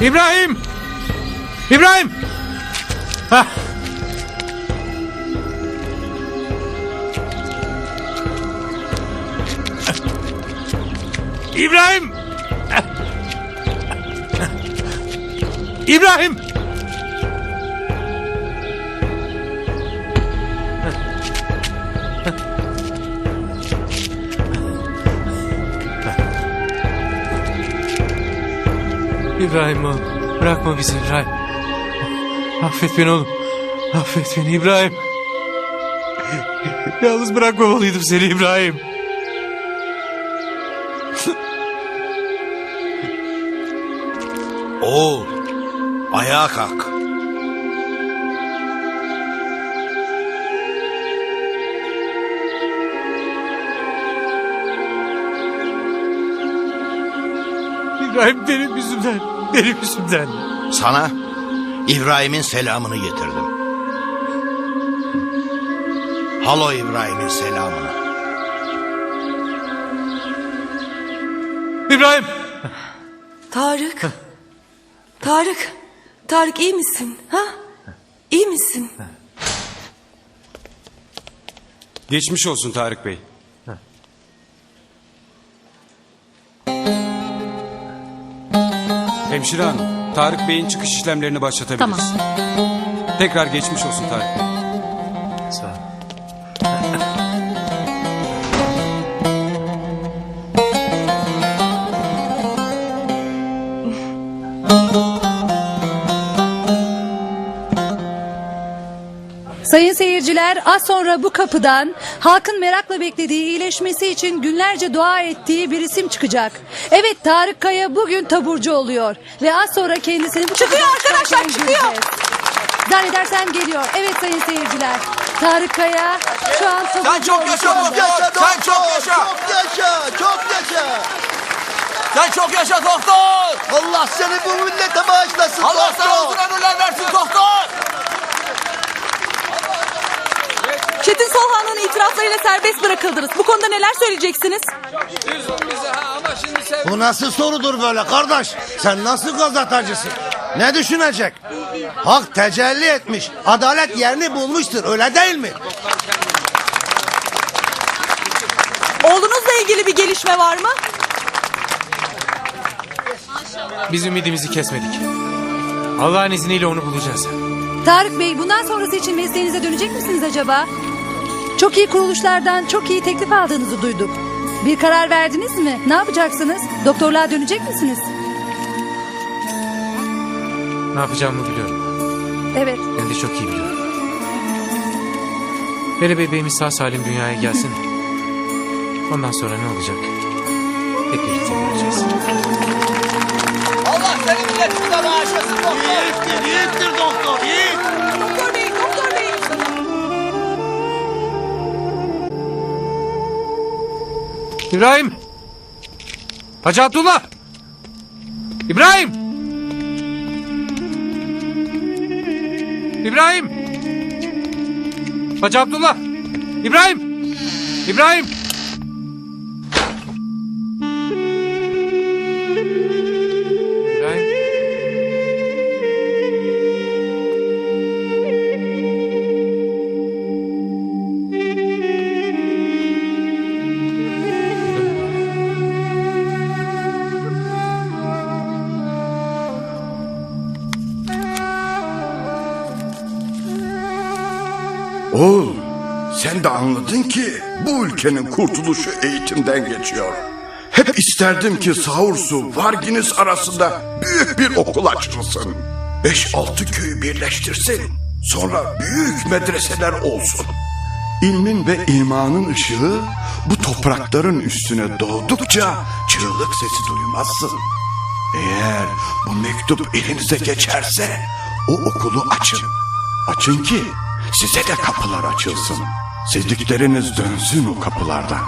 İbrahim! İbrahim! Hah! İbrahim! İbrahim! İbrahim oğlum. Bırakma bizi İbrahim. Affet beni oğlum. Affet beni İbrahim. Yalnız bırakmamalıydım seni İbrahim. Oğul, ayağa kalk. İbrahim benim yüzümden. Benim yüzümden. Sana İbrahim'in selamını getirdim. Halo İbrahim'in selamını. İbrahim! Tarık. Tarık. Tarık iyi misin? Ha? İyi misin? Geçmiş olsun Tarık Bey. Hemşire hanım, Tarık Bey'in çıkış işlemlerini başlatabiliriz. Tekrar geçmiş olsun Tarık Bey. Seyirciler az sonra bu kapıdan halkın merakla beklediği iyileşmesi için günlerce dua ettiği bir isim çıkacak. Evet Tarık Kaya bugün taburcu oluyor ve az sonra kendisini bu Çıkıyor arkadaşlar, çıkıyor. Zannedersem geliyor. Evet sayın seyirciler. Tarık Kaya şu an taburcu Sen çok yaşa doktor. Sen çok yaşa. Çok yaşa, çok yaşa. Sen çok yaşa doktor. Allah seni bu millete bağışlasın Allah sana doktor. uzun ömürler versin doktor. Solhan'ın itiraflarıyla serbest bırakıldınız. Bu konuda neler söyleyeceksiniz? Bu nasıl sorudur böyle kardeş? Sen nasıl gazetecisin? Ne düşünecek? Hak tecelli etmiş. Adalet yerini bulmuştur öyle değil mi? Oğlunuzla ilgili bir gelişme var mı? Biz ümidimizi kesmedik. Allah'ın izniyle onu bulacağız. Tarık Bey bundan sonrası için mesleğinize dönecek misiniz acaba? Çok iyi kuruluşlardan çok iyi teklif aldığınızı duyduk. Bir karar verdiniz mi? Ne yapacaksınız? Doktorluğa dönecek misiniz? Ne yapacağımı biliyorum. Evet. Hem de çok iyi biliyorum. Hele bebeğimiz sağ salim dünyaya gelsin. Ondan sonra ne olacak? Hep birlikte göreceğiz. İbrahim! Hacı Abdullah! İbrahim! İbrahim! Hacı Abdullah! İbrahim! İbrahim! Oğul, sen de anladın ki bu ülkenin kurtuluşu eğitimden geçiyor. Hep isterdim ki Saursu, Varginis arasında büyük bir okul açılsın. Beş altı köyü birleştirsin. Sonra büyük medreseler olsun. İlmin ve imanın ışığı bu toprakların üstüne doğdukça çığlık sesi duymazsın. Eğer bu mektup elinize geçerse o okulu açın. Açın ki size de kapılar açılsın. Sevdikleriniz dönsün o kapılardan.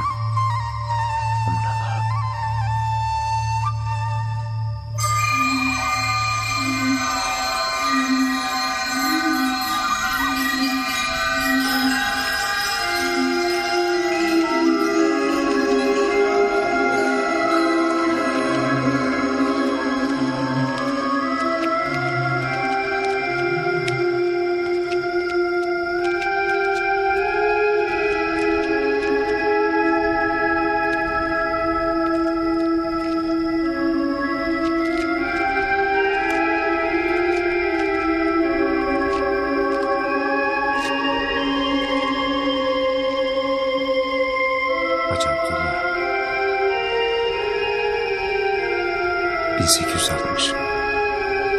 1860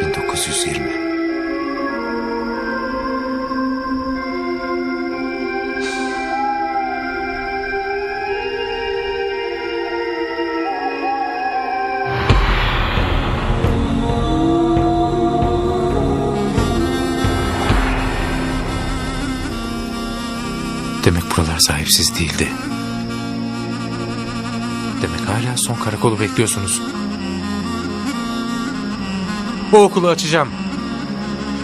1920 Demek buralar sahipsiz değildi. Demek hala son karakolu bekliyorsunuz. Bu okulu açacağım.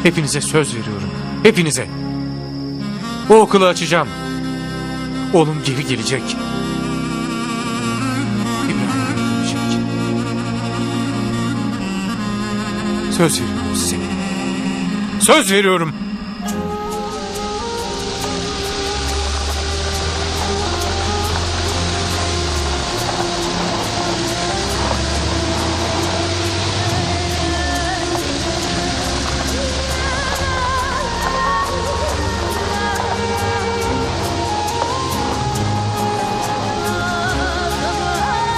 Hepinize söz veriyorum. Hepinize. Bu okulu açacağım. Oğlum geri gelecek. İbrahim dönecek. Söz veriyorum size. Söz veriyorum.